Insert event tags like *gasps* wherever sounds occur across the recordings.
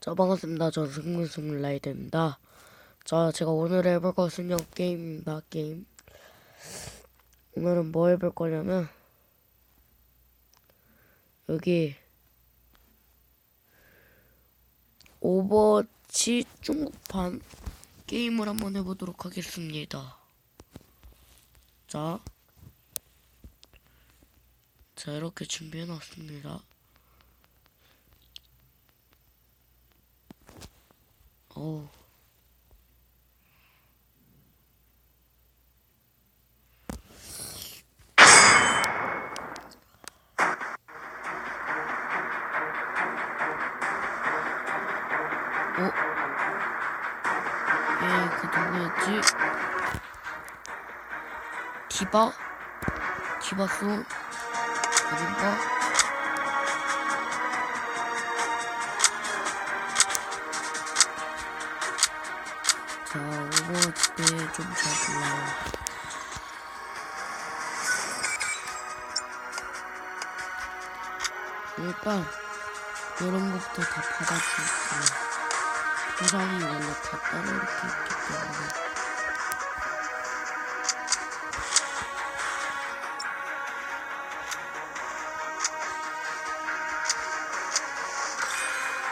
자, 반갑습니다. 저 승문승라이드입니다. 자, 제가 오늘 해볼 것은요, 게임입니다, 게임. 오늘은 뭐 해볼 거냐면, 여기, 오버워치 중국판 게임을 한번 해보도록 하겠습니다. 자, 자, 이렇게 준비해놨습니다. 어? 얘, 그 누구였지? 디바? 디바스? 아닌가? 자, 오버워치 때좀 잘 몰라요. 일단, 것부터 다 받아주고, 보상이 원래 다 따로 이렇게 있기 때문에.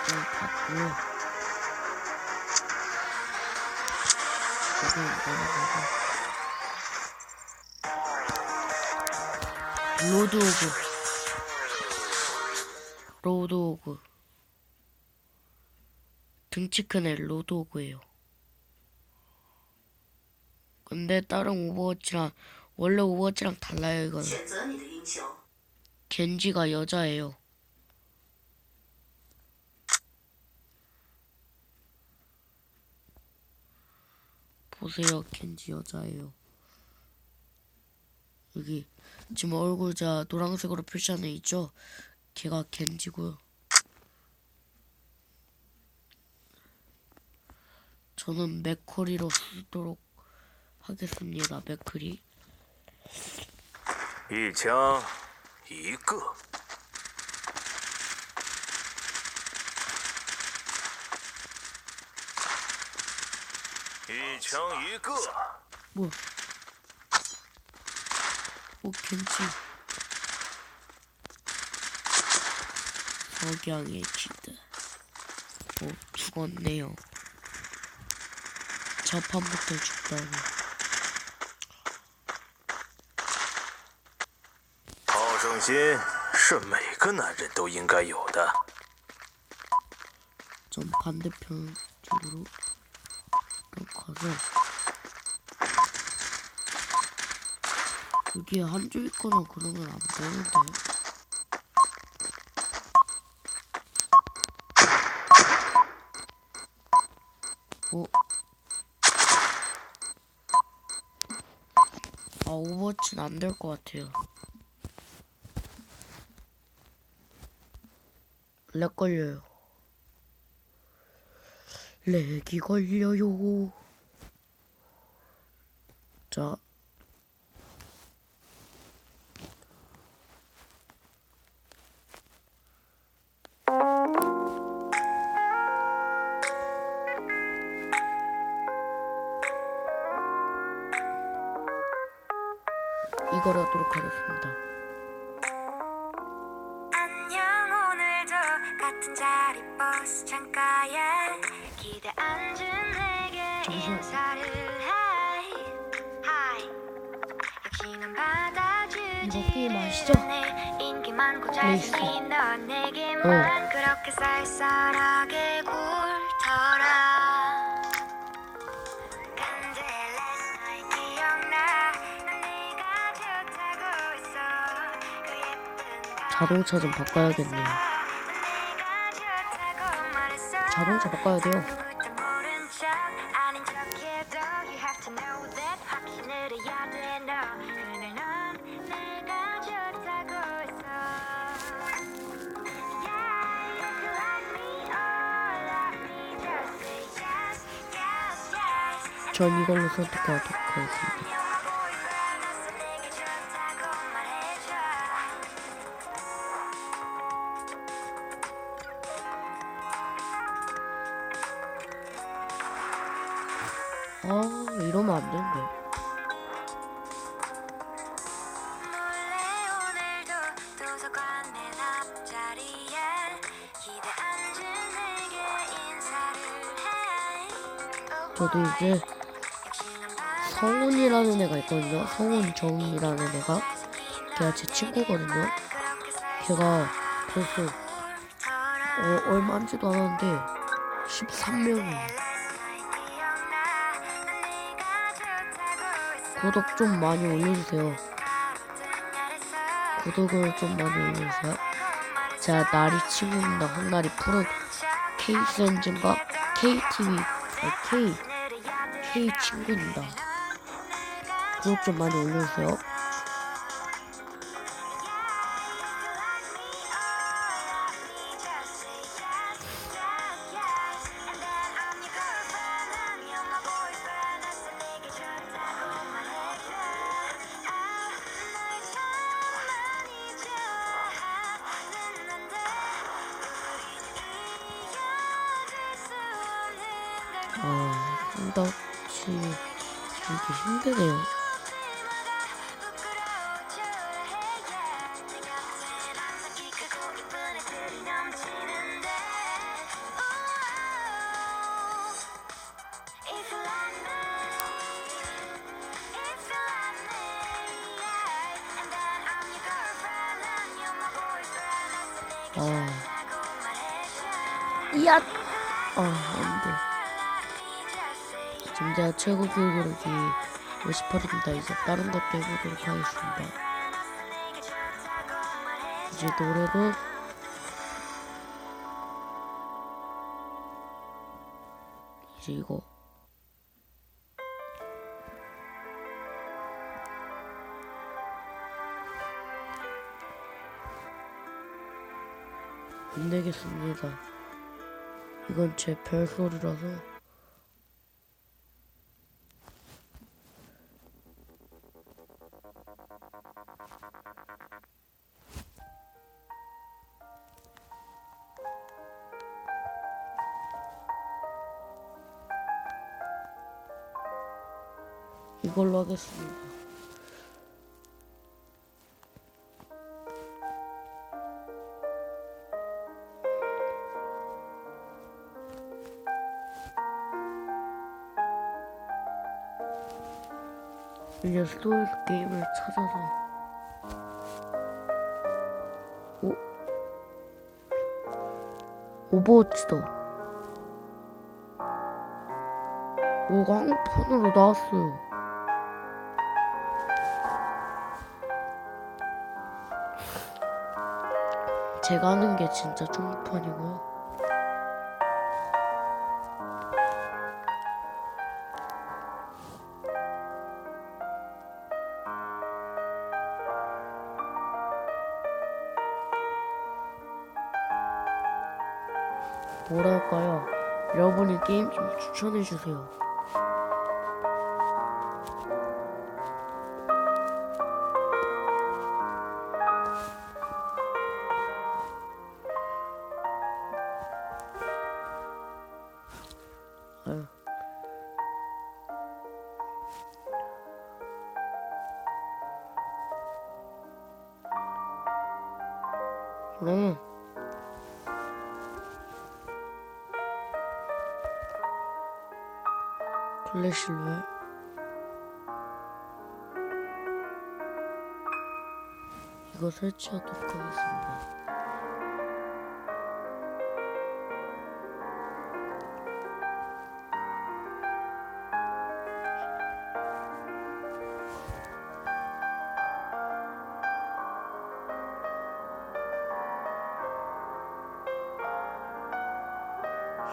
이걸 받고 넘어가고. 로드 오브. 로드 오브. 등치 큰 애 로드 오브예요. 근데 다른 오버워치랑 원래 오버워치랑 달라요 이거는. 겐지가 여자예요. 보세요, 겐지 여자예요. 여기 지금 얼굴자 노란색으로 표시하는 애 있죠? 걔가 겐지고요. 저는 맥커리로 쓰도록 하겠습니다. 맥커리. 一枪一个， 一枪一个， 뭐야? 오 겐지 석양의 지드 오 죽었네요 자판부터 죽다니 好胜心是每个男人都应该有的。 전 반대편 쪽으로 가서 여기 한 줄 있거나 그러면 안 되는데 어? 아 오버워치는 안 될 것 같아요 렉 걸려요 렉이 걸려요. 걸 하도록 하겠습니다. 안녕 오늘도 같은 자리 버스 창가에 기대 앉은 내게. 인사를 해 하이 역시 넌 받아주지 이거 게임 아시죠? 인기 많고. 잘생긴 넌 내게만 그렇게 쌀쌀하게 굴 자동차 좀 바꿔야겠네요. 자동차 바꿔야 돼요. 전 이걸로 선택하도록 하겠습니다. 아 이러면 안 되는데 저도 이제 성훈이라는 애가 있거든요. 성훈정이라는 애가. 걔가 제 친구거든요. 걔가 벌써 어, 얼마 안지도 않았는데 13명이 구독 좀 많이 올려주세요. 구독을 좀 많이 올려주세요. 제가 나리 친구입니다. 한나리 푸른 K센즈인가 KTV 아니 K K 친구입니다. 구독 좀 많이 올려주세요 아 안돼 지금 제가 최고 교육으로기 58입니다. 이제 다른 것도 해보도록 하겠습니다. 이제 노래도 이제 이거 안 되겠습니다. 이건 제 별소리라서 이걸로 하겠습니다. 이제 스토리스 게임을 찾아서. 오. 오버워치다. 오가 한편으로 나왔어요. 제가 하는 게 진짜 중판이고 게임 좀 추천 해. 이거 설치하도록 하겠습니다.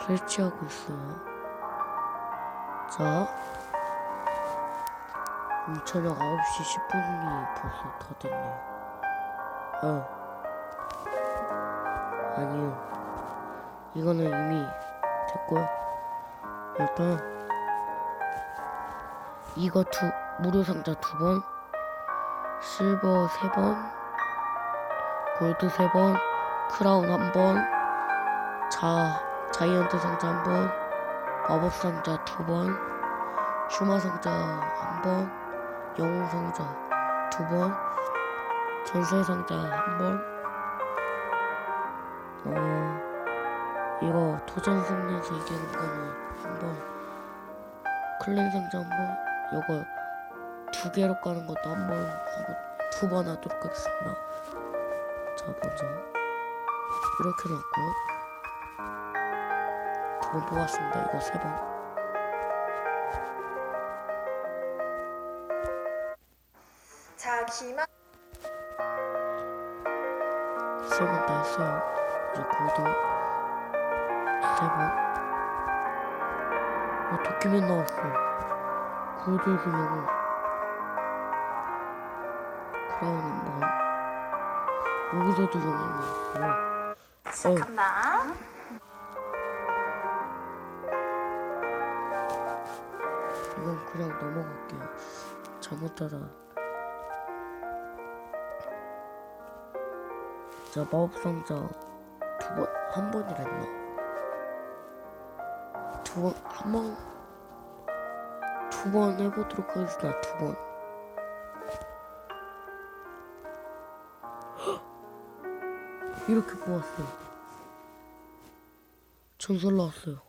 설치하고 있어요. 자, 음, 저녁 9시 10분이 벌써 다 됐네요. 어. 아니요. 이거는 이미 됐고요. 일단, 이거 두, 무료 상자 두 번, 실버 세 번, 골드 세 번, 크라운 한 번, 자, 자이언트 상자 한 번, 마법 상자 두 번, 슈마 상자 한 번, 영웅 상자 두 번, 전설 상자 한 번. 어 이거 도전 승리에서 이기는 거는 한 번. 클랜 상자 한 번. 요거 두 개로 까는 것도 한번 하고 두 번 하도록 하겠습니다. 자 먼저 이렇게 놨고요. 두번 뽑았습니다. 이거 세 번. 자, 기만 세번 다 했어요. 이제 골드 세 번. 어, 도끼맨 나왔어. 영웅. 크라운 한 번. 여기서도 영웅 나왔어. 시작한다. 이건 그냥 넘어갈게요. 잘못하다. 자, 마법상자 두 번, 한 번이랬나? 두 번, 한 번, 두 번 해보도록 하겠습니다. 두 번. 헉! *gasps* 이렇게 뽑았어요. 전설 나왔어요.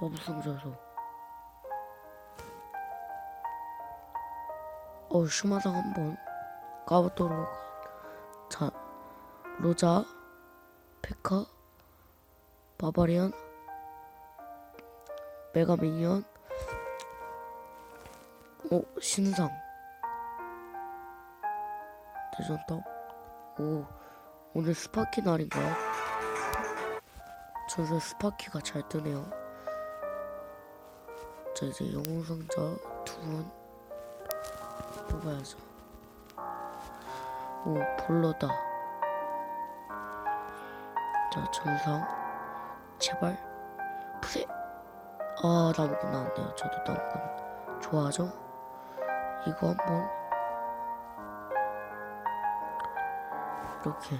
마법상자에서. 어, 슈마상 한번 까보도록. 자, 로자, 페카, 바바리안, 메가미니언, 오, 신상, 대전탑, 오, 오늘 스파키 날인가요? 전설 스파키가 잘 뜨네요. 자, 이제 영웅상자 두 번. 뽑아야죠. 오, 볼러다. 자, 전상. 제발. 푸세. 아, 나무꾼 나왔네요. 저도 나무꾼 좋아하죠? 이거 한번. 이렇게.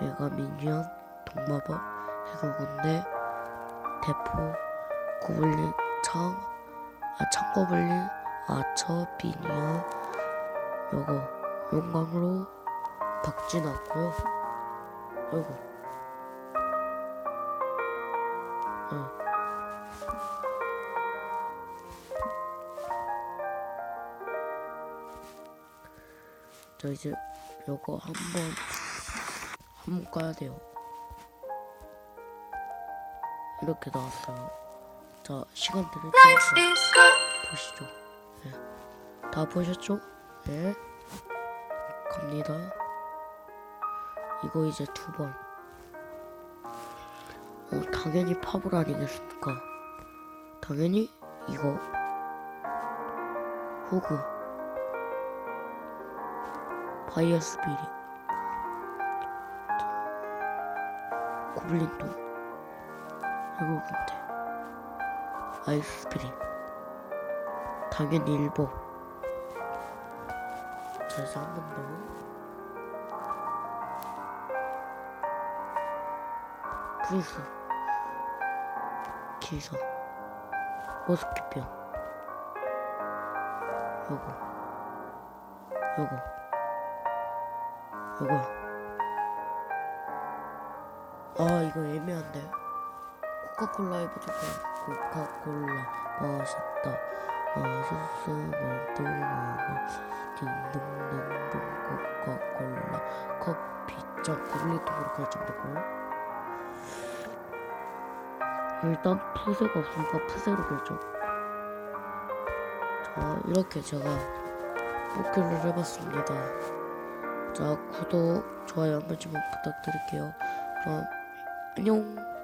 메가 미니언, 동마법, 해골군대, 대포, 고블린, 창, 아, 창고블린, 아처, 비니어, 요거, 용광로, 박쥐 나왔고요. 아이고. 응. 자 이제 요거 한번 한번 까야 돼요. 이렇게 나왔어요. 자 시간 드릴 테니까 보시죠. 네. 다 보셨죠? 네. 갑니다. 이거 이제 두 번. 어, 당연히 파벌 아니겠습니까? 당연히 이거. 호그. 파이어 스피릿. 고블린돈. 해골군대. 아이스 스피릿. 당연히. 자, 이제 한번 더. 프리스. 기사. 모스키병. 요거. 요거. 요거. 아, 이거 애매한데. 코카콜라에 부족해. 코카콜라 맛있다. 또 먹어. 딩동댕동 코카콜라 커피 짠 고블린통으로 결정됐고요. 일단 푸세가 없으니까 푸세로 결정. 자 이렇게 제가 뽑기를 해봤습니다. 자 구독, 좋아요 한 번씩만 부탁드릴게요. 그럼 안녕.